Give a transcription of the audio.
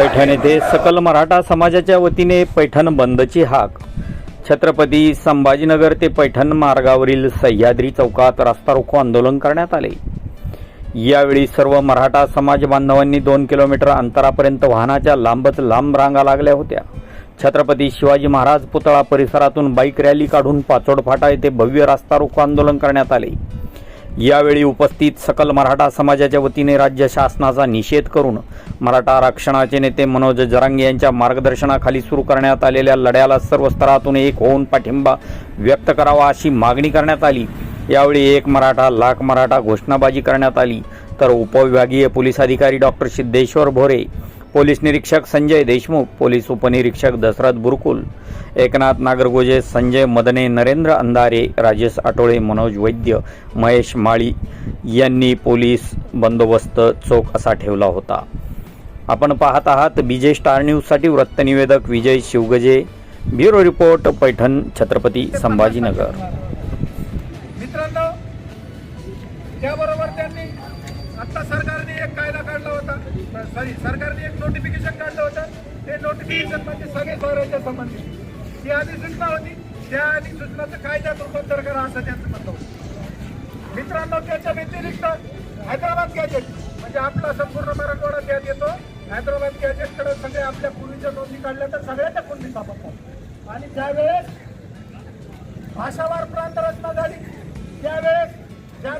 पैठण येथे सकल मराठा समाजाच्या वतीने पैठण बंदची हाक. छत्रपती संभाजीनगर ते पैठण मार्गावरील सह्याद्री चौकात रास्ता रोको आंदोलन करण्यात आले. यावेळी सर्व मराठा समाज बांधवांनी दोन किलोमीटर अंतरापर्यंत वाहनाच्या लांबच लांब रांगा लागल्या होत्या. छत्रपती शिवाजी महाराज पुतळा परिसरातून बाईक रॅली काढून पाचोड फाटा येथे भव्य रास्ता रोको आंदोलन करण्यात आले. यावेळी उपस्थित सकल मराठा समाजाच्या वतीने राज्य शासनाचा निषेध करून मराठा आरक्षणाचे नेते मनोज जरांगे यांच्या मार्गदर्शनाखाली सुरू करण्यात आलेल्या लढ्याला सर्व स्तरातून एक होऊन पाठिंबा व्यक्त करावा अशी मागणी करण्यात आली. यावेळी एक मराठा लाख मराठा घोषणाबाजी करण्यात आली. तर उपविभागीय पोलीस अधिकारी डॉक्टर सिद्धेश्वर भोरे पोलीस निरीक्षक संजय देशमुख पोलीस उपनिरीक्षक दशरथ बुरकुल एकनाथ नागरगोजे संजय मदने नरेंद्र अंधारे राजेश आटोळे मनोज वैद्य महेश माळी यांनी पोलीस बंदोबस्त चोख असा ठेवला होता. आपण पाहत आहात बीजे स्टार न्यूजसाठी वृत्तनिवेदक Vijay Shivgaje. Bureau report Paithan Chhatrapati Sambhajinagar. मित्रांनो त्याबरोबर त्यांनी आता सरकारने एक कायदा काढला होता. सॉरी सरकारने एक नोटिफिकेशन काढलं होतं. ते नोटिफिकेशन म्हणजे सगळे स्वराज्या संबंधित. ती अधिसूचना होती. त्या अधिसूचनाचं कायद्यात रूपांतर करा असं त्यांचं म्हणणं होतं. मित्रांनो त्याच्या व्यतिरिक्त हैदराबाद गॅजेट म्हणजे आपला संपूर्ण मराठवाडा त्यात येतो. हैदराबाद गॅजेटकडे सगळे आपल्या पूर्वीच्या नोंदी काढल्या तर सगळ्याच्या कुंडी सापडतात. आणि त्यावेळेस भाषावार प्रांत रचना झाली त्यावेळेस ज्या